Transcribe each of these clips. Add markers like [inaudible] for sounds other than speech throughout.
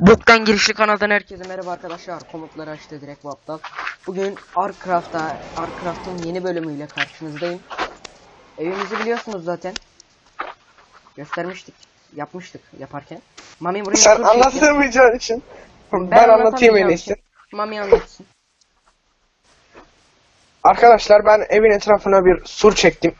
Boktan girişli kanaldan herkese merhaba arkadaşlar. Komutları açtı direkt bu aptal. Bugün Arcraft'ta, Arcraft'ın yeni bölümüyle karşınızdayım. Evimizi biliyorsunuz zaten. Göstermiştik, yapmıştık yaparken. Mami buraya Sen anlatamayacağın için ben, anlatayım en iyisi. Mami anlatsın. Arkadaşlar ben evin etrafına bir sur çektim.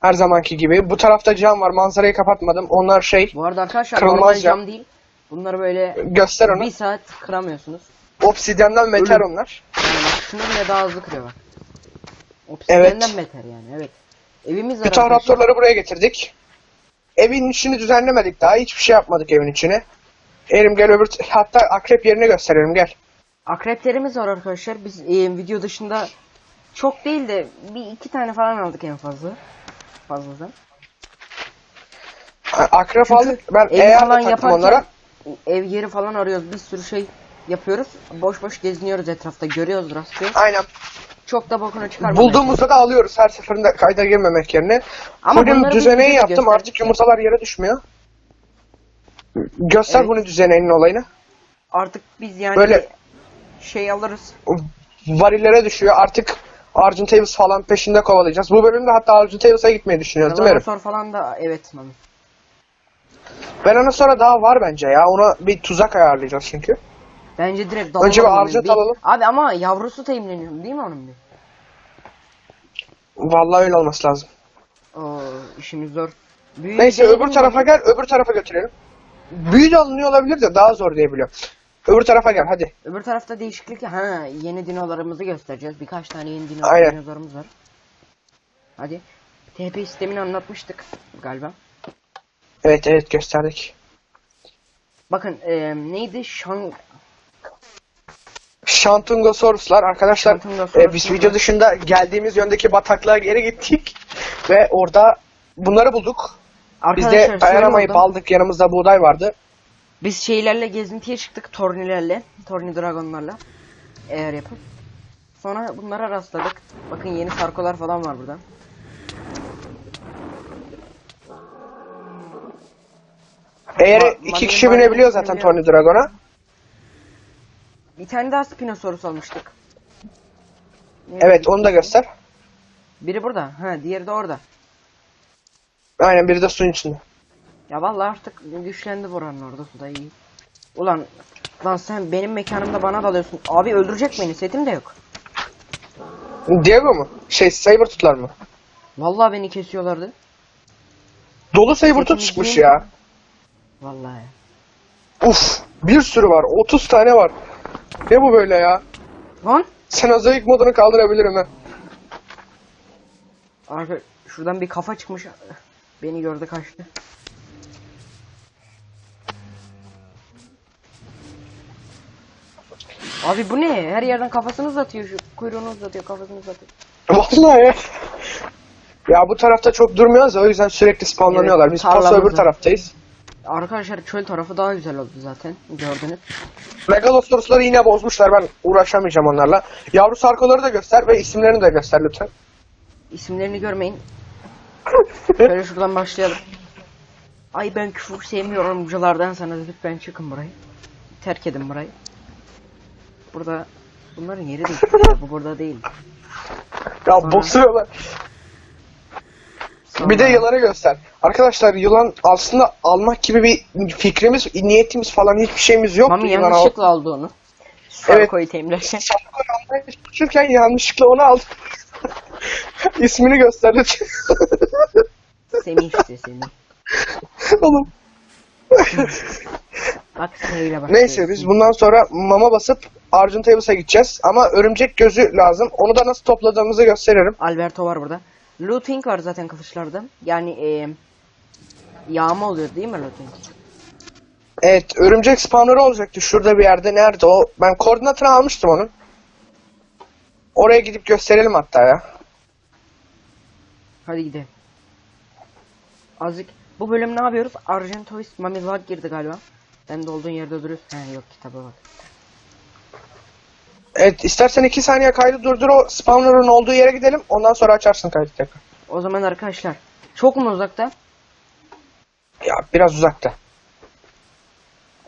Her zamanki gibi. Bu tarafta cam var. Manzarayı kapatmadım. Onlar şey Bu arada arkadaşlar normal cam. cam değil. Bunları böyle göster onu. bir saat kıramıyorsunuz. Obsidyen'den metal Ölüm. onlar. Yani şunu bile daha hızlı kırıyor bak. Obsidian'dan beter yani evet. Evimiz var Bütün arkadaşlar. raptorları buraya getirdik. Evin içini düzenlemedik daha. Hiçbir şey yapmadık evin içine. Erim gel öbür... Hatta akrep yerini gösterelim gel. Akreplerimiz var arkadaşlar. Biz e, video dışında çok değil de bir iki tane falan aldık en fazla. Fazladan. A- Akrep Çünkü aldık. Ben ev eğer falan yaparken onlara. Ev yeri falan arıyoruz. Bir sürü şey yapıyoruz. Boş boş geziniyoruz etrafta. Görüyoruz rastlıyoruz. Aynen. Çok da bokunu çıkarmadık. Bulduğumuzda da alıyoruz her seferinde kayda girmemek yerine. Ama biz düzeneği yaptım gösterdik artık yumurtalar yere düşmüyor. Göster Evet. bunun düzeneğinin olayını. Artık biz yani Böyle- şey alırız. Varillere düşüyor artık Argent Tavis falan peşinde kovalayacağız. Bu bölümde hatta Argent Tavis'e gitmeyi düşünüyoruz değil mi? Falan da evet mami. Ben ona sonra daha var bence ya. Ona bir tuzak ayarlayacağız çünkü. Bence direkt dalalım. Önce bir arjat alalım. Abi ama yavrusu temizleniyor değil mi onun bir? Vallahi öyle olması lazım. Oo, işimiz zor. Büyüyü Neyse öbür tarafa gel, öbür tarafa götürelim. Büyü de alınıyor olabilir de daha zor diye biliyorum. Öbür tarafa gel hadi. Öbür tarafta değişiklik ha yeni dinolarımızı göstereceğiz. Birkaç tane yeni dino Aynen. dinozorumuz var. Hadi. TP sistemini anlatmıştık galiba. Evet evet gösterdik. Bakın e, neydi? Shang Shantungosauruslar arkadaşlar Shantungosauruslar. e, biz video dışında geldiğimiz yöndeki bataklığa geri gittik ve orada bunları bulduk. Biz Arkadaşlar de şöyle dayanamayıp oldu. aldık yanımızda buğday vardı. Biz şeylerle gezintiye çıktık. Tornilerle. Torni dragonlarla. Eğer yapıp. Sonra bunlara rastladık. Bakın yeni sarkolar falan var burada. Eğer Ma- iki kişi binebiliyor zaten. Tony Dragon'a. Bir tane daha Spinosaurus almıştık. Evet onu da göster. Biri burada. Ha diğeri de orada. Aynen biri de suyun içinde. Ya vallahi artık güçlendi buranın orada suda iyi. Ulan lan sen benim mekanımda bana dalıyorsun. Abi öldürecek beni. Setim de yok. Diego mu? Şey Sabertooth'lar mı? Vallahi beni kesiyorlardı. Dolu Sabertooth çıkmış ya. Vallahi. Uf bir sürü var. 30 tane var. Ne bu böyle ya? Lan Sen azayık modunu kaldırabilirim ha. Arka şuradan bir kafa çıkmış. Beni gördü kaçtı. Abi bu ne? Her yerden kafasını uzatıyor şu kuyruğunu uzatıyor kafasını uzatıyor. Vallahi ya. Ya bu tarafta çok durmuyoruz ya, o yüzden sürekli spamlanıyorlar. Evet, Biz paso tarlamızda. öbür taraftayız. Arkadaşlar çöl tarafı daha güzel oldu zaten gördünüz. Megalosaurus'ları yine bozmuşlar. Ben uğraşamayacağım onlarla. Yavru sarkoları da göster ve isimlerini de göster lütfen. İsimlerini görmeyin. [laughs] Şöyle şuradan başlayalım. Ay ben küfür sevmiyorum hocalardan sana lütfen çıkın burayı. Terk edin burayı. Burada bunların yeri değil. [laughs] Bu burada değil. Ya Sonra- bozuyorlar. Sonra- Bir de yılanı göster. Arkadaşlar yılan aslında almak gibi bir fikrimiz, niyetimiz falan hiçbir şeyimiz yoktu. Mami yanlışlıkla aldı onu. Sarko'yu temizlerken. [laughs] Sarko'yu almaya çalışırken yanlışlıkla onu aldım. [laughs] İsmini göster lütfen. Semih işte Semih. Oğlum. [laughs] Bak S'yle bak. Neyse biz bundan sonra mama basıp Argent Tables'a gideceğiz. Ama örümcek gözü lazım. Onu da nasıl topladığımızı gösteririm. Alberto var burada. Looting var zaten kılıçlarda. Yani eee yağma oluyor değil mi looting? Evet örümcek spawner'ı olacaktı şurada bir yerde. Nerede o? Ben koordinatını almıştım onun. Oraya gidip gösterelim hatta ya. Hadi gidelim. Azıcık. Bu bölüm ne yapıyoruz? Argentois Mami Lag girdi galiba. Sen de olduğun yerde duruyorsun. He yok kitaba bak. Evet istersen iki saniye kaydı durdur o spawner'ın olduğu yere gidelim. Ondan sonra açarsın kaydı tekrar. O zaman arkadaşlar. Çok mu uzakta? Ya biraz uzakta.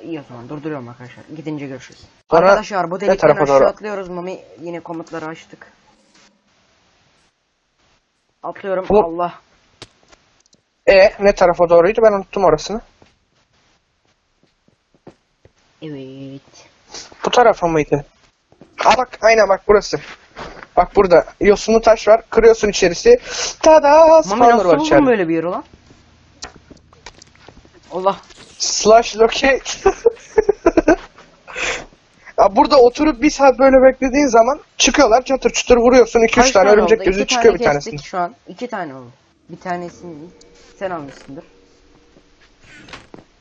İyi o zaman durduruyorum arkadaşlar. Gidince görüşürüz. Sonra arkadaşlar bu delikten tarafa aşağı doğru? atlıyoruz. Mami yine komutları açtık. Atlıyorum. Bu- Allah. E ne tarafa doğruydu ben unuttum orasını. Evet. Bu tarafa mıydı? Aa bak aynen bak burası. Bak burada yosunlu taş var. Kırıyorsun içerisi. Tada Mami spawner nasıl var buldun içeride. böyle bir yeri lan? Allah. Slash locate. [laughs] ya burada oturup bir saat böyle beklediğin zaman çıkıyorlar çatır çutur vuruyorsun 2-3 Kaç tane örümcek oldu? gözü İki çıkıyor bir kestik şu an. İki tane oldu. Bir tanesini sen almışsındır.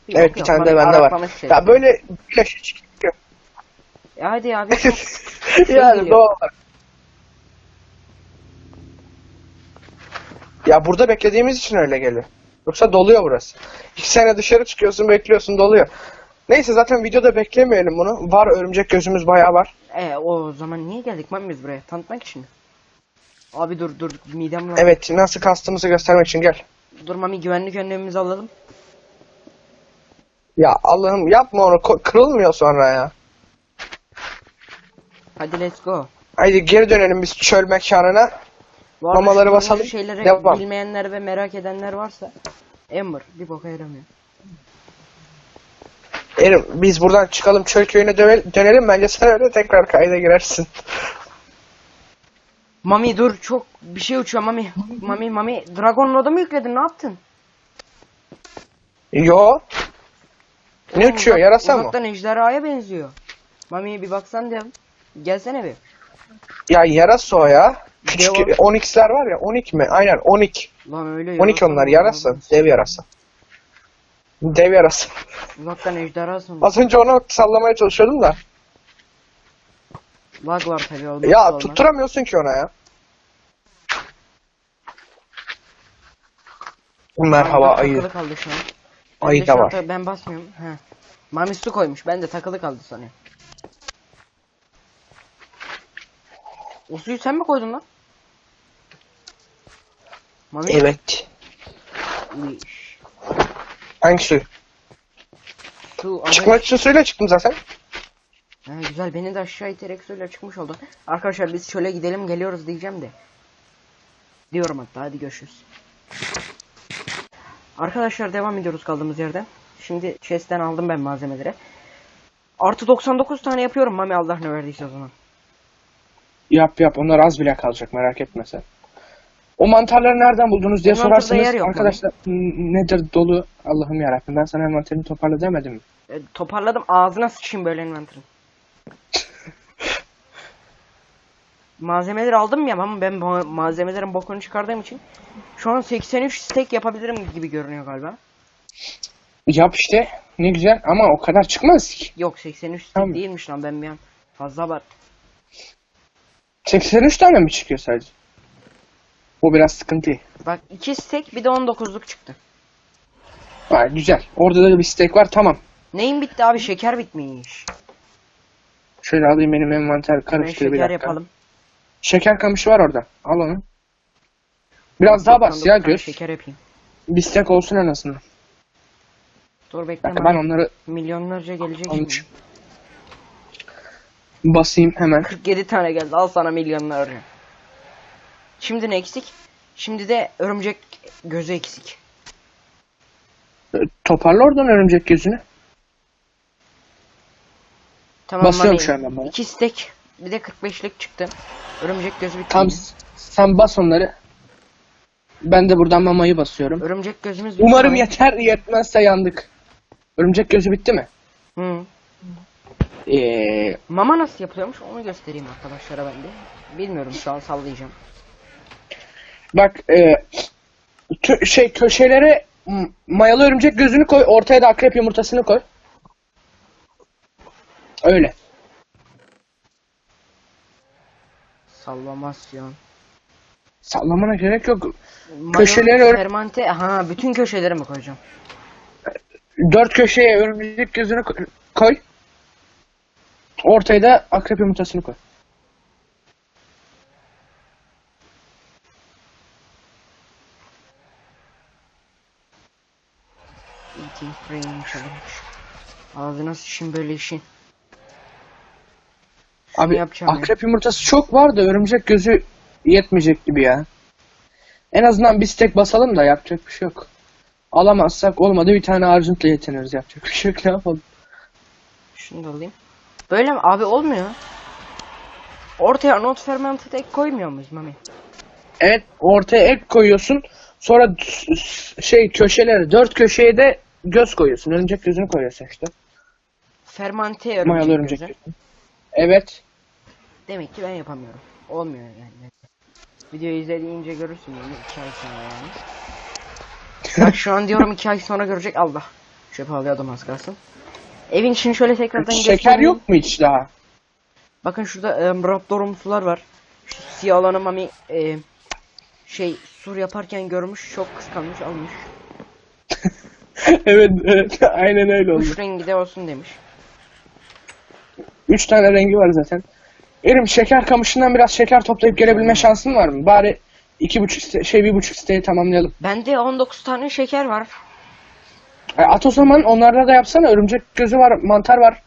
Evet bir tane de bende var. araklamış şey. Ya böyle böyle şey. E hadi abi. çok- [laughs] yani geliyor. doğal olarak. Ya burada beklediğimiz için öyle geliyor. Yoksa doluyor burası. İki sene dışarı çıkıyorsun bekliyorsun doluyor. Neyse zaten videoda beklemeyelim bunu. Var örümcek gözümüz bayağı var. E o zaman niye geldik Mami biz buraya? Tanıtmak için mi? Abi dur dur midem lan. Evet nasıl kastımızı göstermek için gel. Dur Mami güvenlik önlemimizi alalım. Ya Allah'ım yapma onu ko- kırılmıyor sonra ya. Hadi let's go. Haydi geri dönelim biz çöl mekanına. Bu arada Mamaları şu basalım, Şeyleri devam. bilmeyenler ve merak edenler varsa Ember bir boka yaramıyor. Erim biz buradan çıkalım çöl köyüne döne- dönelim bence sen öyle tekrar kayda girersin. Mami dur çok bir şey uçuyor Mami. Mami Mami Dragon Load'u mu yükledin ne yaptın? Yo. Ne Oğlum, uçuyor uzak- yarasa mı? Uzaktan ejderhaya benziyor. Mami bir baksan diyorum. Gelsene bir. Ya yarasa o ya. Küçük Devam. 12'ler var ya 12 mi? Aynen 12. Lan öyle 12 yarasa onlar mı? yarasa. Dev yarasa. Dev yarasa. Uzaktan ejderhası mı? Az önce onu sallamaya çalışıyordum da. Lag var tabii olmaz. Ya olmaz. tutturamıyorsun ki ona ya. Merhaba Bende ayı. Takılı kaldı şu an. Ayı Bende da şu an var. Ben basmıyorum. He. Mami su koymuş. Ben de takılı kaldı sanıyorum. O suyu sen mi koydun lan? Mami. Evet. Uy, Hangi? Su az Çıkmak için suyla çıktım zaten. He, güzel beni de aşağı iterek suyla çıkmış oldu. Arkadaşlar biz şöyle gidelim geliyoruz diyeceğim de. Diyorum hatta hadi görüşürüz. Arkadaşlar devam ediyoruz kaldığımız yerden. Şimdi chest'ten aldım ben malzemeleri. Artı 99 tane yapıyorum Mami Allah ne verdiyse o zaman. Yap yap onlar az bile kalacak merak etme sen. O mantarları nereden buldunuz diye Envanter'da sorarsanız yok arkadaşlar n- nedir dolu Allah'ım yarabbim ben sana envanterini toparla demedim mi? E, toparladım ağzına sıçayım böyle envanterin. [laughs] Malzemeleri aldım ya ama ben bu malzemelerin bokunu çıkardığım için şu an 83 steak yapabilirim gibi görünüyor galiba. Yap işte ne güzel ama o kadar çıkmaz ki. Yok 83 steak Tamam. değilmiş lan ben bir an fazla abarttım. Seksler 3 tane mi çıkıyor sadece? Bu biraz sıkıntı. Bak 2 stack bir de 19'luk çıktı. Hayır güzel. Orada da bir stack var tamam. Neyin bitti abi? Şeker bitmiş. Şöyle alayım benim envanter karıştır bir dakika. Şeker yapalım. Şeker kamışı var orada. Al onu. Biraz daha bas ya göz. Şeker yapayım. Bir stack olsun en azından. Dur bekle. Ben onları milyonlarca gelecek. 13 basayım hemen. 47 tane geldi al sana milyonlarca. Şimdi ne eksik? Şimdi de örümcek gözü eksik. Ee, Toparla oradan örümcek gözünü. Tamam Basıyorum şu an ben bana. 2 steak bir de 45'lik çıktı. Örümcek gözü bitti. Tam sen bas onları. Ben de buradan mamayı basıyorum. Örümcek gözümüz bitti. Umarım yeter yetmezse yandık. Örümcek gözü bitti mi? Hı. Ee, Mama nasıl yapılıyormuş onu göstereyim arkadaşlara ben de. Bilmiyorum şu an sallayacağım. bak e, şey köşelere mayalı örümcek gözünü koy. Ortaya da akrep yumurtasını koy. Öyle. Sallamasyon. Sallamana gerek yok. Köşeleri ör- fermante. Ha bütün köşeleri mi koyacağım? Dört köşeye örümcek gözünü ko- koy. Ortaya da akrep yumurtasını koy. Eating Frame Challenge. Ağzına sıçayım böyle işin. Şunu Abi yapacağım ya. akrep yumurtası çok var da örümcek gözü yetmeyecek gibi ya. En azından bir stek basalım da yapacak bir şey yok. Alamazsak olmadı bir tane arjuntle yetiniriz yapacak bir şey yok ne yapalım. Şunu da alayım. Böyle mi? Abi olmuyor. Ortaya not fermented ek koymuyor muyuz Mami? Evet ortaya ek koyuyorsun sonra şey köşeleri dört köşeye de göz koyuyorsun. Örümcek gözünü koyuyorsun işte. Fermente örümcek, Mayalı örümcek gözü. gözü. Evet. Demek ki ben yapamıyorum. Olmuyor yani. Videoyu izlediğince görürsün yani 2 ay sonra yani. Bak şu an diyorum 2 ay sonra görecek Allah. Çöpe alıyordum az kalsın. Evin içini şöyle tekrardan Şeker göstereyim. yok mu hiç daha? Bakın şurada e, raptorumsular var. Şu siyah olanı mami e, şey sur yaparken görmüş çok kıskanmış almış. [laughs] evet, evet [laughs] aynen öyle oldu. Kuş rengi de olsun demiş. Üç tane rengi var zaten. Erim şeker kamışından biraz şeker toplayıp gelebilme şansın var mı? Bari iki buçuk şey bir buçuk siteyi tamamlayalım. Bende 19 tane şeker var. E, at o zaman onlarla da yapsana. Örümcek gözü var, mantar var.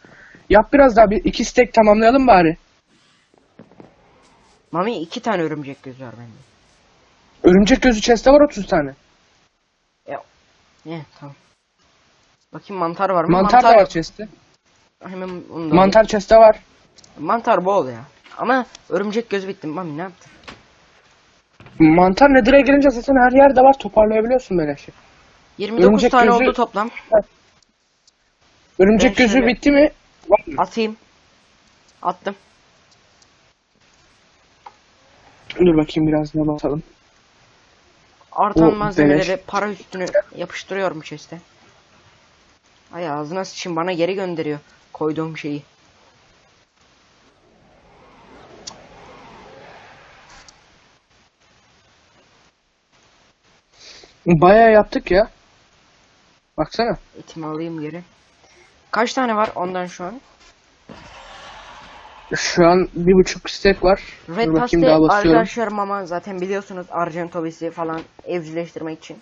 Yap biraz daha bir iki stek tamamlayalım bari. Mami iki tane örümcek gözü var bende. Örümcek gözü chest'te var 30 tane. Ne tamam. Bakayım mantar var mı? Mantar, da var chest'te. Hemen onu da Mantar chest'te var. Mantar bol ya. Ama örümcek gözü bitti. Mami ne yaptın? Mantar nedir'e girince zaten her yerde var. Toparlayabiliyorsun böyle şey. 29 Örümcek tane gözü- oldu toplam. Örümcek Ben gözü bitti mi? Var mı? Atayım. Attım. Dur bakayım biraz ne basalım. Artan O malzemeleri beleş. para üstüne yapıştırıyorum chest'e. Ay ağzına sıçayım bana geri gönderiyor koyduğum şeyi. Bayağı yaptık ya. Baksana. İtimi alayım geri. Kaç tane var ondan şu an? Şu an bir buçuk stek var. Red basıyorum. arkadaşlarım ama zaten biliyorsunuz Argentobis'i falan evcilleştirmek için.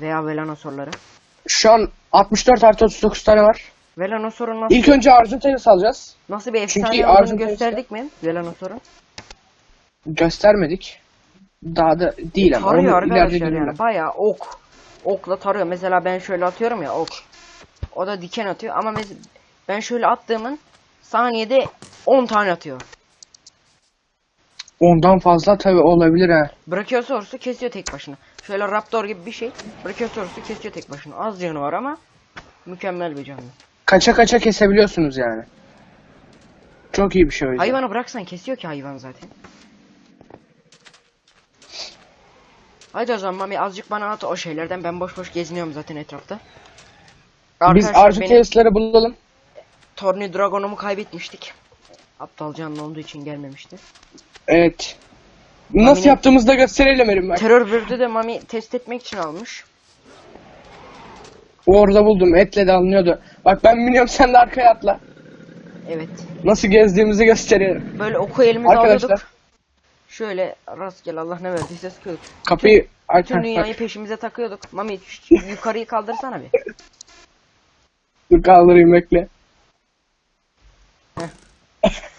Veya Velanosaur'ları. Şu an 64 artı 39 tane var. Velanosaur'un nasıl, İlk önce Argenta'yı salacağız. nasıl bir Çünkü efsane olduğunu gösterdik mi? Velanosaur'un. Göstermedik. Daha da değil ama. Tarıyor arkadaşlar yani bayağı ok. Okla tarıyor. Mesela ben şöyle atıyorum ya ok. O da diken atıyor ama ben şöyle attığımın saniyede 10 tane atıyor. Ondan fazla tabi olabilir ha. Brachiosaurus'u kesiyor tek başına. Şöyle Raptor gibi bir şey. Brachiosaurus'u kesiyor tek başına. Az canı var ama mükemmel bir canlı. Kaça kaça kesebiliyorsunuz yani. Çok iyi bir şey o yüzden. Hayvanı bıraksan kesiyor ki hayvan zaten. Haydi o zaman Mami azıcık bana at o şeylerden. Ben boş boş geziniyorum zaten etrafta. Biz Arkadaşlar, benim- Argenta'yı bulalım. Torni Dragon'umu kaybetmiştik. Aptal canlı olduğu için gelmemişti. Evet. Nasıl Mami'nin- yaptığımızı da gösterelim Erim bak. Terör Bird'ü de Mami test etmek için almış. Orada buldum. Etle de alınıyordu. Bak ben biniyorum sen de arkaya atla. Evet. Nasıl gezdiğimizi gösterelim. Böyle oku elimize Arkadaşlar. alıyorduk. Şöyle rastgele Allah ne verdiyse sıkıyorduk. Kapıyı aç. Bütün dünyayı peşimize takıyorduk. Mami [laughs] yukarıyı kaldırsana bir. Dur kaldırayım bekle.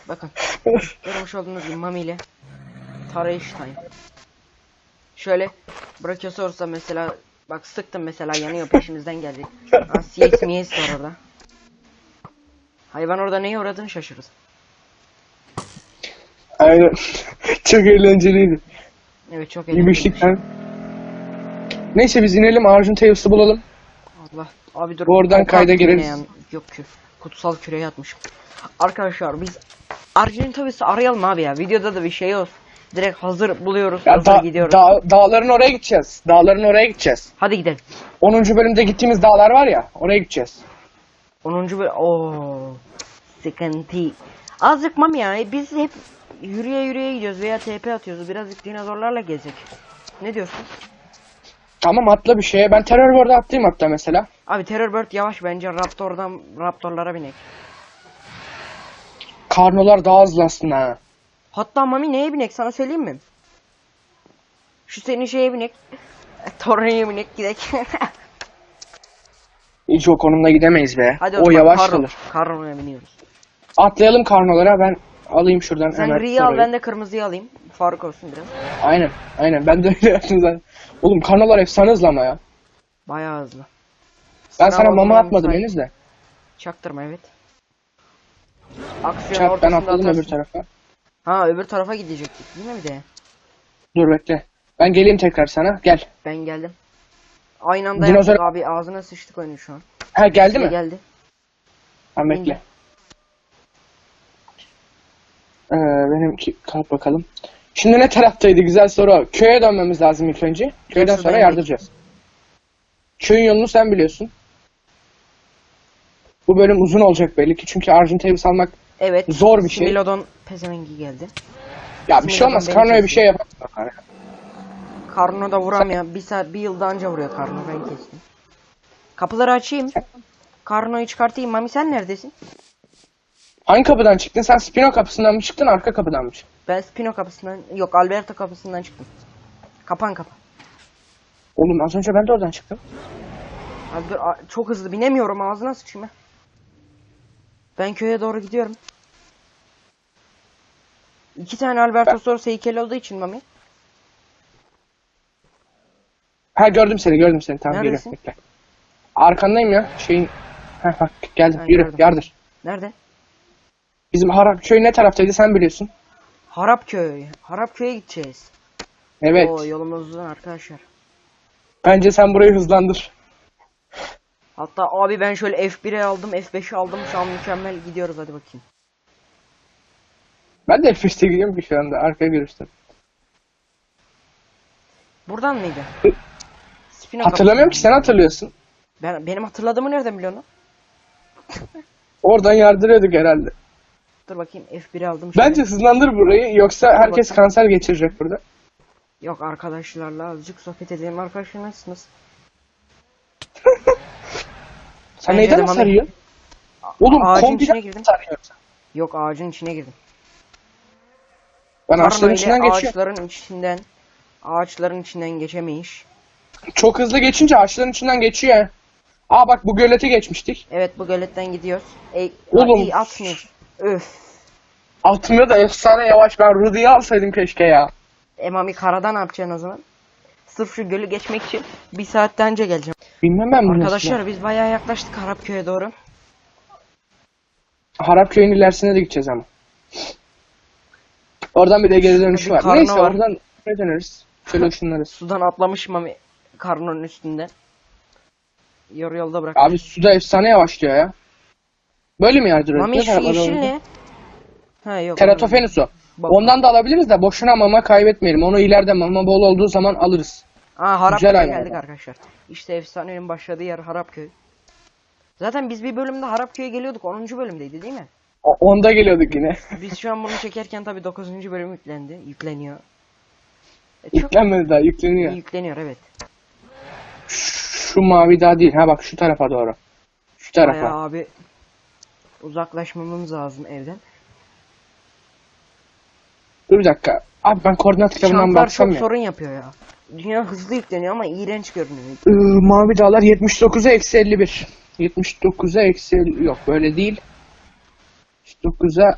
Bakın. [laughs] Görmüş olduğunuz gibi Mami ile tarayış time. Şöyle Brachiosaurus'a mesela bak sıktım mesela yanıyor peşimizden geldi. CS miyes var orada. Hayvan orada neye uğradığını şaşırır. Aynen. [laughs] Çok eğlenceliydi. Evet çok Yemişlikten. Neyse biz inelim Argenta'yı bulalım. Allah. Abi dur. Oradan kayda gireriz. Yok ki. Kutsal küreye atmışım. Arkadaşlar biz Argentobis'i arayalım abi ya. Videoda da bir şey olsun. Direkt hazır buluyoruz. Ya hazır da, gidiyoruz. da- dağların oraya gideceğiz. Dağların oraya gideceğiz. Hadi gidelim. 10. bölümde gittiğimiz dağlar var ya oraya gideceğiz. 10. bölüm. Oo. Sıkıntı. Azıcık mami ya. Biz hep yürüye yürüye gidiyoruz veya TP atıyoruz. Birazcık dinozorlarla gezecek. Ne diyorsun? Tamam atla bir şeye. Ben terör board'a atlayayım hatta mesela. Abi Terror Bird yavaş bence Raptor'dan Raptor'lara binek. Karnolar daha hızlı aslında ha. Hatta Mami neye binek sana söyleyeyim mi? Şu senin şeye binek. [laughs] Tornaya binek gidek. [laughs] Hiç o konumda gidemeyiz be. Hadi o zaman yavaş kalır. Karno'ya biniyoruz. Atlayalım karnolara ben alayım şuradan Sen hemen griyi al ben de kırmızıyı alayım. Fark olsun biraz. Aynen aynen ben de öyle yaptım zaten. Oğlum karnolar efsane hızlı ama ya. Bayağı hızlı. Ben Sınav sana mama olmayan atmadım müsait. henüz de. Çaktırma evet. Aksiyon Çak ben ortasında atladım atarsın. öbür tarafa. Ha öbür tarafa gidecektik değil mi bir de? Dur bekle. Ben geleyim tekrar sana. Gel. Ben geldim. Aynı anda Dinozor- yaptık abi ağzına sıçtık oyunu şu an. Ha geldi mi? Geldi. Tamam bekle. Ee, benimki kalk bakalım. Şimdi ne taraftaydı güzel soru. Köye dönmemiz lazım ilk önce. Köyden Nasıl sonra ben- yardıracağız. Köyün yolunu sen biliyorsun. Bu bölüm uzun olacak belli ki çünkü Argent Davis almak Evet. Zor bir şey. Smilodon pezevengi geldi. ya bir şey olmaz. Karno'ya bir şey yapamaz. Karno da vuramıyor. Bir saat bir yılda anca vuruyor Karno ben kestim. Kapıları açayım. Karno'yu çıkartayım. Mami sen neredesin? Hangi kapıdan çıktın? Sen Spino kapısından mı çıktın, arka kapıdan mı çıktın? Ben Spino kapısından yok Alberto kapısından çıktım. Kapan kapa. Oğlum az önce ben de oradan çıktım. Abi dur, çok hızlı binemiyorum ağzına sıçayım ya. Ben köye doğru gidiyorum. İki tane Albertosaurus heykeli olduğu için Mami. Ha gördüm seni, gördüm seni. Tamam Neredesin? geliyorum. Bekle. Arkandayım ya. Şeyin... Ha bak geldim. Ha, Yürü, gördüm. yardır. Nerede? Bizim Harap köy ne taraftaydı sen biliyorsun. Harapköy. Harapköy'e gideceğiz. Evet. Oo yolumuz uzun arkadaşlar. Bence sen burayı hızlandır. Hatta abi ben şöyle F1'e aldım, F5'e aldım. Şu an mükemmel gidiyoruz hadi bakayım. Ben de F5'te gidiyorum ki şu anda. Arkaya görüştüm. Buradan mıydı? Hı. Spino Hatırlamıyorum ki sen hatırlıyorsun. Ben, benim hatırladığımı nereden biliyorsun? Oradan yardırıyorduk herhalde. Dur bakayım F1'e aldım. şöyle. Bence hızlandır burayı yoksa herkes kanser geçirecek burada. Yok arkadaşlarla azıcık sohbet edelim. Arkadaşlar nasılsınız? [laughs] Sen Bence neyden sarıyorsun? Oğlum Ağacın kombiden içine girdim. sarıyorsun. Yok ağacın içine girdim. Ben ağaçların içinden geçiyorum. ağaçların içinden ağaçların içinden geçemeyiş. Çok hızlı geçince ağaçların içinden geçiyor. Aa bak bu gölete geçmiştik. Evet bu göletten gidiyoruz. Ey, Oğlum. iyi atmıyor. Öf. Atmıyor da efsane yavaş. Ben Rudy'yi alsaydım keşke ya. Emami karada ne yapacaksın o zaman? Sırf şu gölü geçmek için bir saatten önce geleceğim. Bilmem ben bunu. Arkadaşlar biz bayağı yaklaştık Harapköy'e doğru. Harap köyün ilerisine de gideceğiz ama. Oradan bir de geri dönüşü bir var. Neyse var. oradan ne döneriz? Şöyle ışınlarız. Sudan atlamış Mami karnının üstünden. Yarı yolda bırak. Abi suda efsane yavaşlıyor ya. Böyle mi yardırıyor? Mami şu yeşil ne? Ha yok. Teratofenus o. Bak. Ondan da alabiliriz de boşuna mama kaybetmeyelim. Onu ileride mama bol olduğu zaman alırız. Aa Harapköy'e Güzel hayvan geldik arkadaşlar. İşte efsanenin başladığı yer Harapköy. Zaten biz bir bölümde Harapköy'e geliyorduk. 10. bölümdeydi değil mi? O- onda geliyorduk yine. [laughs] Biz şu an bunu çekerken tabii 9. bölüm yüklendi. Yükleniyor. E, çok Yüklenmedi daha yükleniyor. yükleniyor evet. Şu mavi daha değil. Ha bak şu tarafa doğru. Şu tarafa. Bayağı abi uzaklaşmamız lazım evden. Dur bir dakika. Abi ben koordinat kitabından Şantlar baksam çok ya. sorun yapıyor ya. Dünya hızlı yükleniyor ama iğrenç görünüyor. Ee, mavi dağlar 79'a eksi 51. 79'a eksi 50 yok böyle değil. 79'a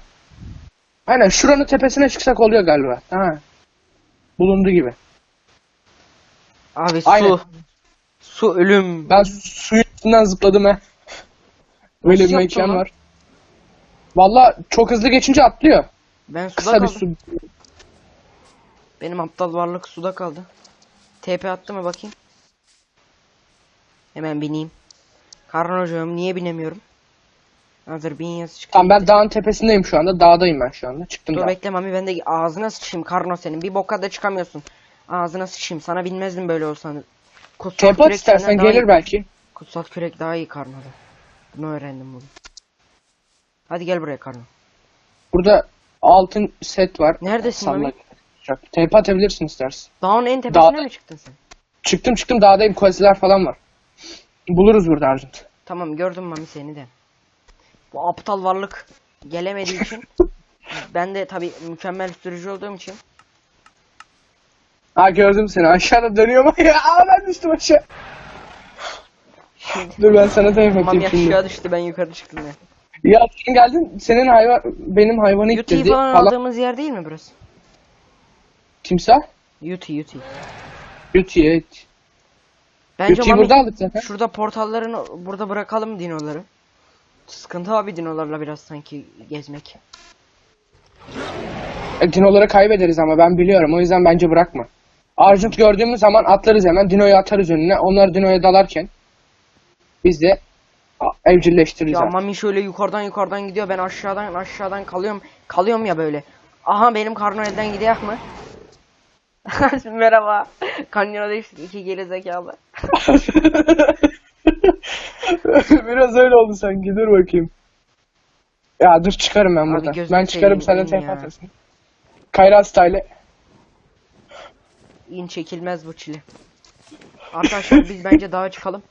Aynen şuranın tepesine çıksak oluyor galiba. Ha. Bulundu gibi. Abi su. Aynen. Su ölüm. Ben suyun üstünden zıpladım he. Öyle Nasıl bir yaptın mekan lan? var. Valla çok hızlı geçince atlıyor. Ben suda Kısa bir kaldım. su. Benim aptal varlık suda kaldı. TP attı mı bakayım. Hemen bineyim. Karın hocam niye binemiyorum? Hazır bin yazı çıktı. Tamam ben dağın tepesindeyim şu anda. Dağdayım ben şu anda. Çıktım Dur bekle mami ben de ağzına sıçayım Karno senin. Bir boka da çıkamıyorsun. Ağzına sıçayım. Sana bilmezdim böyle olsan. Kutsal Tepat kürek istersen senden daha gelir iyi. belki. Kutsal kürek daha iyi Karno'da. Bunu öğrendim bugün. Hadi gel buraya Karno. Burada altın set var. Neredesin. Mami? Tepe atabilirsin istersen. Dağın en tepesine Dağ- mi çıktın sen? Çıktım çıktım dağdayım. Koziler falan var. Buluruz burada Arjut. Tamam gördüm Mami seni de. Bu aptal varlık gelemediği [laughs] için ben de tabi mükemmel sürücü olduğum için Ha gördüm seni. Aşağıda dönüyorum. [laughs] ya Aa, ben düştüm aşağı. Şimdi. Dur ben sana da Mami yapayım şimdi. aşağı düştü ben yukarı çıktım ya. Ya sen geldin senin hayvan benim hayvanı Yuti ittirdi. falan aldığımız yer değil mi burası? timsah. Yuti Yuti. Yuti evet. Bence Mami burada aldık zaten. şurada portallarını burada bırakalım dinoları. Sıkıntı abi dinolarla biraz sanki gezmek. E, dinoları kaybederiz ama ben biliyorum. O yüzden bence bırakma. Arjut gördüğümüz zaman atlarız hemen. Dinoyu atarız önüne. Onlar dinoya dalarken biz de evcilleştiririz. Ya. Mami şöyle yukarıdan yukarıdan gidiyor ben aşağıdan aşağıdan kalıyorum. Kalıyorum ya böyle. Aha benim karno elden gidiyor mu? [laughs] Merhaba. Kanyona düştük iki geri zekalı. [laughs] Biraz öyle oldu sanki. Dur bakayım. Ya dur çıkarım ben Abi buradan. gözünü Ben çıkarım sen seveyim, de in. Kayra style. İn çekilmez bu çile. Arkadaşlar biz bence dağa çıkalım.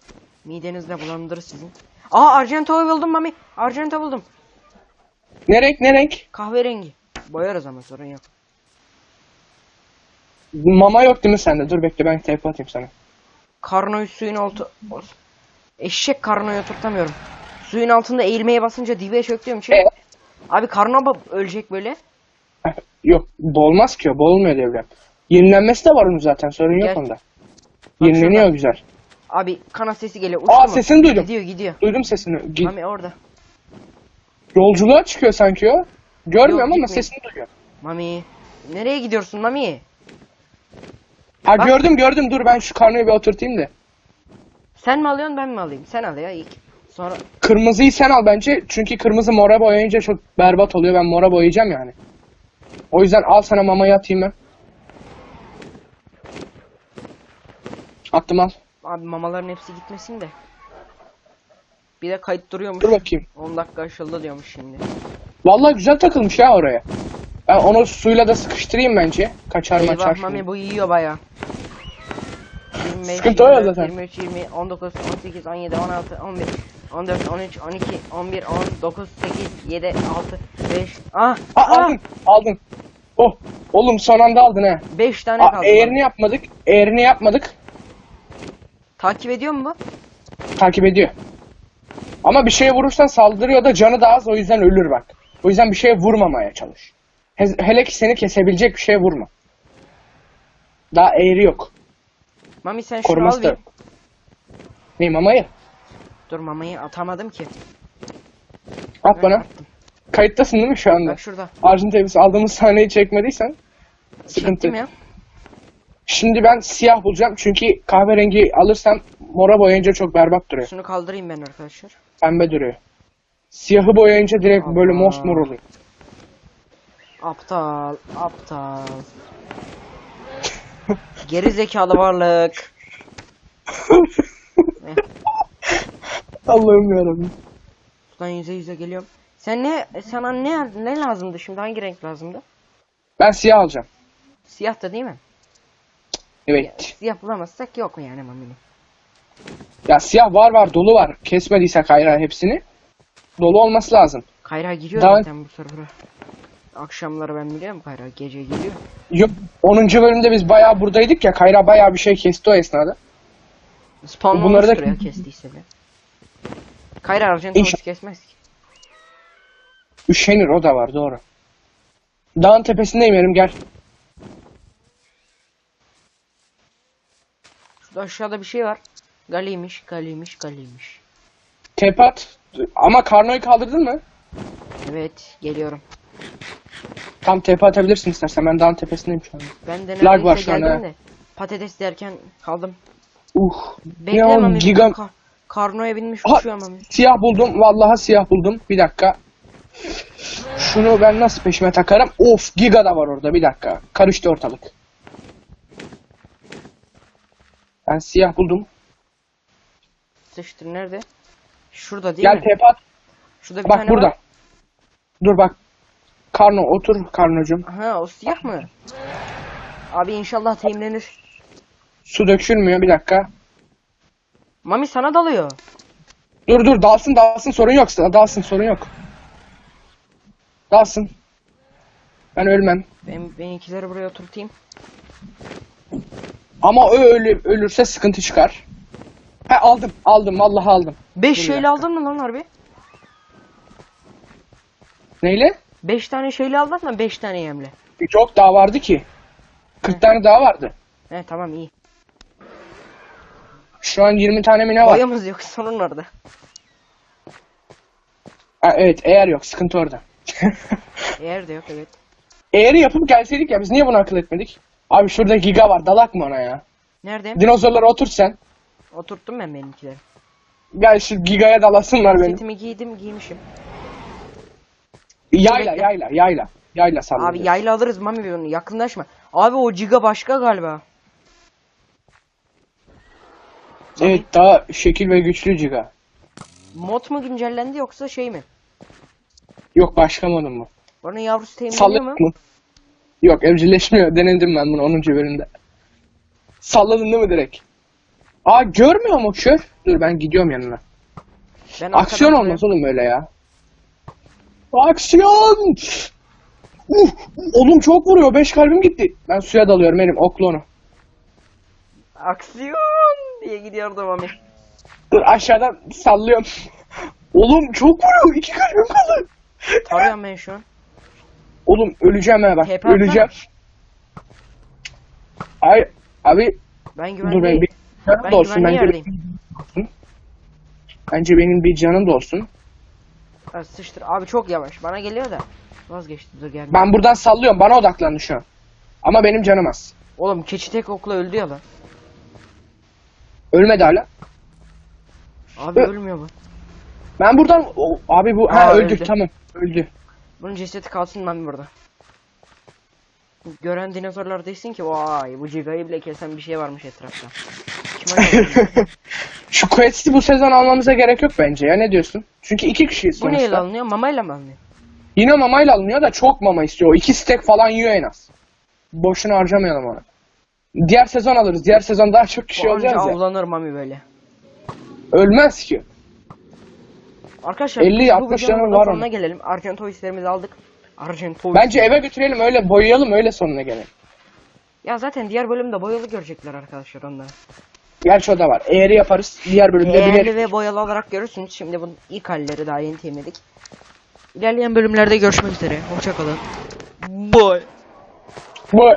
Mideniz de bulandırır sizin. Aa Argento buldum Mami. Argento buldum. Ne renk ne renk? Kahverengi. Boyarız ama sorun yok. Mama yok değil mi sende? Dur bekle ben teyp atayım sana. Karnoyu suyun altı... Eşek karnoyu oturtamıyorum. Suyun altında eğilmeye basınca dibe çöktüğüm için. E? Abi karno ölecek böyle. Yok boğulmaz ki o. Boğulmuyor devrem. Yenilenmesi de var onun zaten. Sorun yok Gel. onda. Yenileniyor şurada. güzel. Abi kana sesi geliyor. Uçtu Aa mu? sesini duydum. Gidiyor gidiyor. Duydum sesini. Gi- Mami orada. Yolculuğa çıkıyor sanki o. Görmüyorum ama gitmiyor. sesini duyuyor. Mami. Nereye gidiyorsun Mami? Ha Bak. gördüm gördüm. Dur ben şu karnıyı bir oturtayım da. Sen mi alıyorsun ben mi alayım? Sen al ya ilk. Sonra Kırmızıyı sen al bence. Çünkü kırmızı mora boyayınca çok berbat oluyor. Ben mora boyayacağım yani. O yüzden al sana mamayı atayım ben. Attım al. Abi mamaların hepsi gitmesin de. Bir de kayıt duruyormuş. Dur bakayım. 10 dakika aşıldı diyormuş şimdi. Vallahi güzel takılmış ya oraya. Ben onu suyla da sıkıştırayım bence. Kaçar maçar. Eyvah Mami bu yiyor baya. 25, Sıkıntı o ya 24, zaten. 23, 20, 19, 18, 17, 16, 11, 14, 13, 12, 11, 10, 9, 8, 7, 6, 5. Ah! Aa, ah! aldın. Aldın. Oh. Oğlum son anda aldın ha. 5 tane Aa, kaldı. eğerini yapmadık. Eğerini yapmadık. Takip ediyor mu? Takip ediyor. Ama bir şeye vurursan saldırıyor da canı da az o yüzden ölür bak. O yüzden bir şeye vurmamaya çalış. He- hele ki seni kesebilecek bir şeye vurma. Daha eğri yok. Mami sen şunu Koruması al da bir. Ne mamayı? Dur mamayı atamadım ki. At bana. Kayıttasın değil mi şu anda? Bak şurada. Arjun tepsi aldığımız sahneyi çekmediysen sıkıntı. Çektim ya. Şimdi ben siyah bulacağım çünkü kahverengi alırsam mora boyayınca çok berbat duruyor. Şunu kaldırayım ben arkadaşlar. Pembe duruyor. Siyahı boyayınca direkt böyle Allah. mosmor oluyor. Aptal, aptal. Geri zekalı varlık. [laughs] Allah'ım yarabbim. Sudan yüze yüze geliyorum. Sen ne, sana ne, ne lazımdı şimdi? Hangi renk lazımdı? Ben siyah alacağım. Siyah da değil mi? Evet. Siyah bulamazsak yok yani mamini. Ya siyah var var dolu var. Kesmediysek hayra hepsini. Dolu olması lazım. Kayra giriyor Daha- zaten bu server'a. Akşamları ben biliyorum Kayra gece geliyor. Yok 10. bölümde biz bayağı buradaydık ya. Kayra bayağı bir şey kesti o esnada. Spawn Bunları da- ya kestiyse de. Kayra Arjantin İnşallah. kesmez ki. Üşenir o da var doğru. Dağın tepesindeyim benim gel. Aşağıda bir şey var. Galiymiş, galiymiş, galiymiş. Tepe at. Ama karnoyu kaldırdın mı? Evet, geliyorum. Tam tepe atabilirsin istersen. Ben dağın tepesindeyim şu an. Ben de Lag var şu an, geldim ha. de. Patates derken kaldım. Uh. Bekle o Mami. giga- Ka- karnoya binmiş Aha, siyah buldum. Vallahi siyah buldum. Bir dakika. Şunu ben nasıl peşime takarım? Of giga da var orada. Bir dakika. Karıştı ortalık. Ben siyah buldum. Sıçtır nerede? Şurada değil Gel mi? tepe at. Şurada bir Bak tane burada. var. Dur bak. Karno otur karnocum. Ha o siyah mı? Abi inşallah teyimlenir. Su dökülmüyor bir dakika. Mami sana dalıyor. Dur dur dalsın dalsın sorun yok. Dalsın sorun yok. Dalsın. Ben ölmem. Ben benimkileri buraya oturtayım. Ama o ölü, ölürse sıkıntı çıkar. He aldım aldım vallahi aldım. 5 Dur şeyle aldın mı lan harbi? Neyle? 5 tane şeyle aldın mı 5 tane yemle? Çok daha vardı ki. 40 tane daha vardı. He tamam iyi. Şu an 20 tane mi ne var? Boyamız yok sorun orada. Ha, evet eğer yok sıkıntı orada. [laughs] Eğer de yok evet. Eğeri yapıp gelseydik ya biz niye bunu akıl etmedik? Abi şurada giga var dalak mı ona ya? Nerede? Dinozorlara otur sen. Oturttum ben benimkileri. Gel şu gigaya dalasınlar beni. Setimi giydim giymişim. Yayla Bekle. yayla yayla. Yayla sallayacağız. Abi yayla alırız mami onu yakınlaşma. Abi o giga başka galiba. Evet daha şekil ve güçlü giga. Mod mu güncellendi yoksa şey mi? Yok başka modun mu? Buranın yavrusu temizleniyor Sallık mu? mı? Yok evcilleşmiyor. [laughs] Denedim ben bunu 10. bölümde. Salladın değil mi direkt? Aa görmüyor mu kör? Dur ben gidiyorum yanına. Ben Aksiyon olmaz oğlum öyle ya. Aksiyon! Uh, oğlum çok vuruyor. 5 kalbim gitti. Ben suya dalıyorum elim okla onu. Aksiyon diye gidiyordu mami. Dur aşağıdan sallıyorum. [laughs] Oğlum çok vuruyor. 2 kalbim kaldı. Tarıyorum ben şu an. Oğlum öleceğim ha bak. TP öleceğim. Ay abi Ben dur ben güvenli. bir canım Ben da olsun. güvenli Bence, yerdeyim. bence benim bir canım da olsun. Ha, sıçtır. Abi çok yavaş. Bana geliyor da. Vazgeçti dur gelme. Ben buradan sallıyorum. Bana odaklandı şu an. Ama benim canım az. Oğlum keçi tek okla öldü ya lan. Ölmedi hala. Abi Ö- ölmüyor bu. Ben buradan o, abi bu ha Aa, öldü. öldü. tamam. Öldü. Bunun cesedi kalsın ben burada. Gören dinozorlar desin ki vay bu cigayı bile kesen bir şey varmış etrafta. [laughs] Şu quest'i bu sezon almamıza gerek yok bence ya ne diyorsun? Çünkü iki kişiyiz bu neyle sonuçta. alınıyor? Mamayla mı alınıyor? Yine mamayla alınıyor da çok mama istiyor. İki stack falan yiyor en az. Boşuna harcamayalım onu. Diğer sezon alırız. Diğer sezon daha çok kişi olacağız ya. avlanır mami böyle. Ölmez ki. Arkadaşlar 50, biz bu 60 videonun yanı burada var sonuna onun. gelelim. Argentoislerimizi aldık. Argentois. Bence eve götürelim öyle boyayalım öyle sonuna gelelim. Ya zaten diğer bölümde boyalı görecekler arkadaşlar onları. Gerçi o da var. Eğri yaparız. Diğer bölümde Değerli binelim. ve boyalı olarak görürsünüz. Şimdi bunun ilk halleri daha yeni temizledik. İlerleyen bölümlerde görüşmek üzere. Hoşçakalın. Bye. Bu